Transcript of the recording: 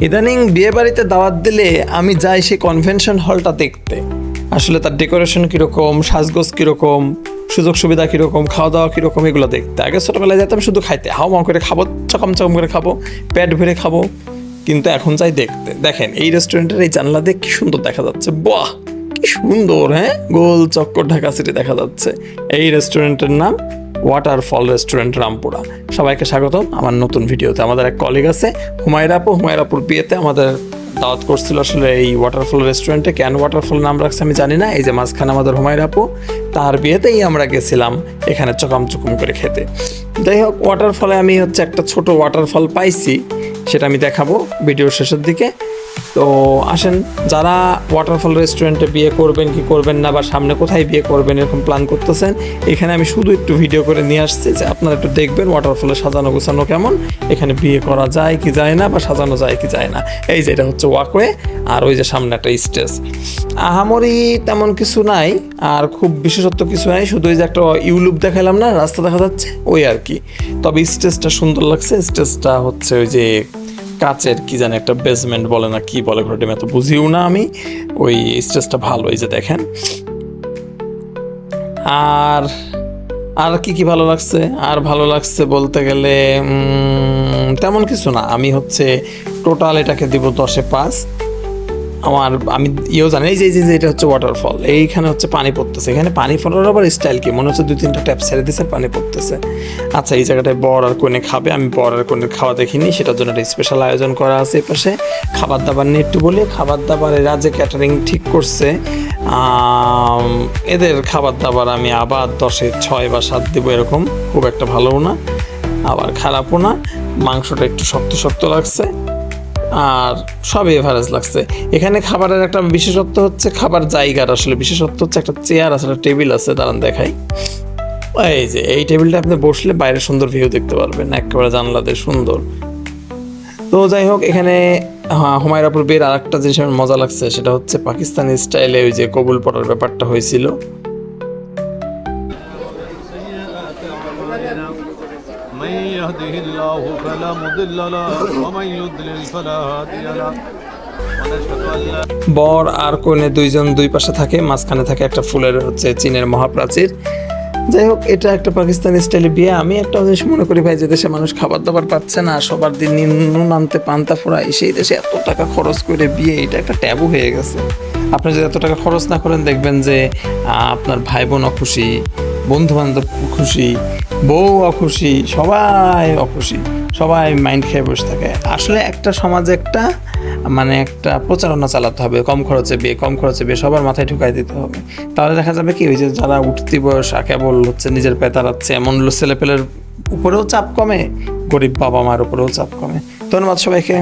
ইদানিং বিয়ে বাড়িতে দাওয়াত দিলে আমি যাই সেই কনভেনশন হলটা দেখতে। আসলে তার ডেকোরেশন কীরকম, সাজগোজ কীরকম, সুযোগ সুবিধা কীরকম খাওয়া দাওয়া কীরকম, এগুলো দেখতে। আগে ছোটোবেলায় যেতাম শুধু খাইতে। হাও মাও করে খাব, চকম চকম করে খাব, পেট ভরে খাব। কিন্তু এখন যাই দেখতে। দেখেন, এই রেস্টুরেন্টের এই জানলা দিয়ে কি সুন্দর দেখা যাচ্ছে। বাহ! কি সুন্দর হ্যাঁ? গোল চক্কর ঢাকা সিটি দেখা যাচ্ছে। এই রেস্টুরেন্টের নাম ওয়াটারফল রেস্টুরেন্ট রামপুরা সবাইকে স্বাগতম। আমার নতুন ভিডিওতে আমাদের এক কলিগ আছে হুমায়রা আপু। হুমায়রাপুর বিয়েতে আমাদের দাওয়াত করছিল আসলে এই ওয়াটারফল রেস্টুরেন্টে কেন ওয়াটারফল নাম রাখছে আমি জানি না। এই যে মাঝখানে আমাদের হুমায়রা আপু, তার বিয়েতেই আমরা গেছিলাম এখানে চকাম চুকুম করে খেতে। যাই হোক ওয়াটারফলে আমি হচ্ছে একটা ছোট ওয়াটারফল পাইছি, সেটা আমি দেখাবো ভিডিওর শেষের দিকে। তো আসেন, যারা ওয়াটারফল রেস্টুরেন্টে বিয়ে করবেন কি করবেন না বা সামনে কোথায় বিয়ে করবেন এরকম প্ল্যান করতেছেন, এখানে আমি শুধু একটু ভিডিও করে নিয়ে আসছি যে আপনারা একটু দেখবেন ওয়াটারফলে সাজানো গোছানো কেমন, এখানে বিয়ে করা যায় কি যায় না বা সাজানো যায় কি যায় না। এই যে এটা হচ্ছে ওয়াকওয়ে আর ওই যে সামনে একটা স্টেজ আহামরি তেমন কিছু নাই, আর খুব বিশেষত্ব কিছু নাই, শুধু ওই যে একটা ইউলুপ দেখালাম না, রাস্তা দেখা যাচ্ছে, ওই আর কি। তবে স্টেজটা সুন্দর লাগছে স্টেজটা হচ্ছে ওই যে কাচের কি জানি একটা বেসমেন্ট বলে না কি বলে ঘরটি এত বুঝিও না আমি। ওই স্টেজটা ভালো, এই যে দেখেন। আর আর কি কি ভালো লাগছে? আর ভালো লাগছে বলতে গেলে তেমন কিছু না। আমি হচ্ছে টোটাল এটাকে দিব দশে পাঁচ। আমার, আমি ইয়েও জানি, এই যে এই যে এটা হচ্ছে ওয়াটারফল এইখানে হচ্ছে পানি পড়তেছে। এখানে পানি পড়ার আবার স্টাইল কি? মনে হচ্ছে দুই, তিনটা ট্যাপ ছেড়ে আর পানি পড়তেছে। আচ্ছা এই জায়গাটায় বর আর কোনে খাবে, আমি বর আর কোনের খাওয়া দেখিনি, সেটার জন্য একটা স্পেশাল আয়োজন করা আছে এই পাশে খাবার দাবার নিয়ে একটু বলি খাবার দাবার এরা যে ক্যাটারিং ঠিক করছে। এদের খাবার দাবার আমি আবার দশে ছয় বা সাত দেবো এরকম, খুব একটা ভালোও না, আবার খারাপও না। মাংসটা একটু শক্ত শক্ত লাগছে। আর সবই এভারেজ লাগছে। এখানে খাবারের একটা বিশেষত্ব হচ্ছে খাবার জায়গার আসলে, বিশেষত্ব হচ্ছে একটা চেয়ার আছে, একটা টেবিল আছে, দাঁড়ান দেখাই। এই যে, এই টেবিলটা আপনি বসলে বাইরে সুন্দর ভিউ দেখতে পারবেন, একেবারে জানলা দিয়ে সুন্দর। তো যাই হোক, এখানে হ্যাঁ হুমায়রাপুর বিয়ের আর একটা জিনিস আমার মজা লাগছে, সেটা হচ্ছে পাকিস্তানি স্টাইলে ওই যে কবুল পড়ার ব্যাপারটা হয়েছিল। يهده الله فلا مضل له ومن يضلل فلا هادي له ونشهد ان لا বর আর কনে দুইজন দুই পাশে থাকে মাঝখানে থাকে একটা ফুলের হচ্ছে চীনের মহাপ্রাচীর যাই হোক এটা একটা পাকিস্তানি স্টাইলে বিয়ে আমি একটা জিনিস মনে করি ভাই যে দেশে মানুষ খাবার দাবার পাচ্ছে না সবার দিন নুন আনতে পান্তা ফোড়াই সেই দেশে এত টাকা খরচ করে বিয়ে এটা একটা ট্যাবু হয়ে গেছে আপনি যদি এত টাকা খরচ না করেন দেখবেন যে আহ, আপনার ভাই বোন অখুশি বন্ধু বান্ধব খুশি বউ অখুশি, সবাই অখুশি, সবাই মাইন্ড খেয়ে বসে থাকে। আসলে একটা সমাজে একটা মানে একটা প্রচারণা চালাতে হবে, কম খরচে বিয়ে, কম খরচে বিয়ে, সবার মাথায় ঢুকাই দিতে হবে। তাহলে দেখা যাবে কি, ওই যে যারা উঠতি বয়স, কেবল হচ্ছে নিজের পেতারাচ্ছে এমন ছেলেপেলের উপরেও চাপ কমে, গরিব বাবা মার উপরেও চাপ কমে। ধন্যবাদ সবাইকে।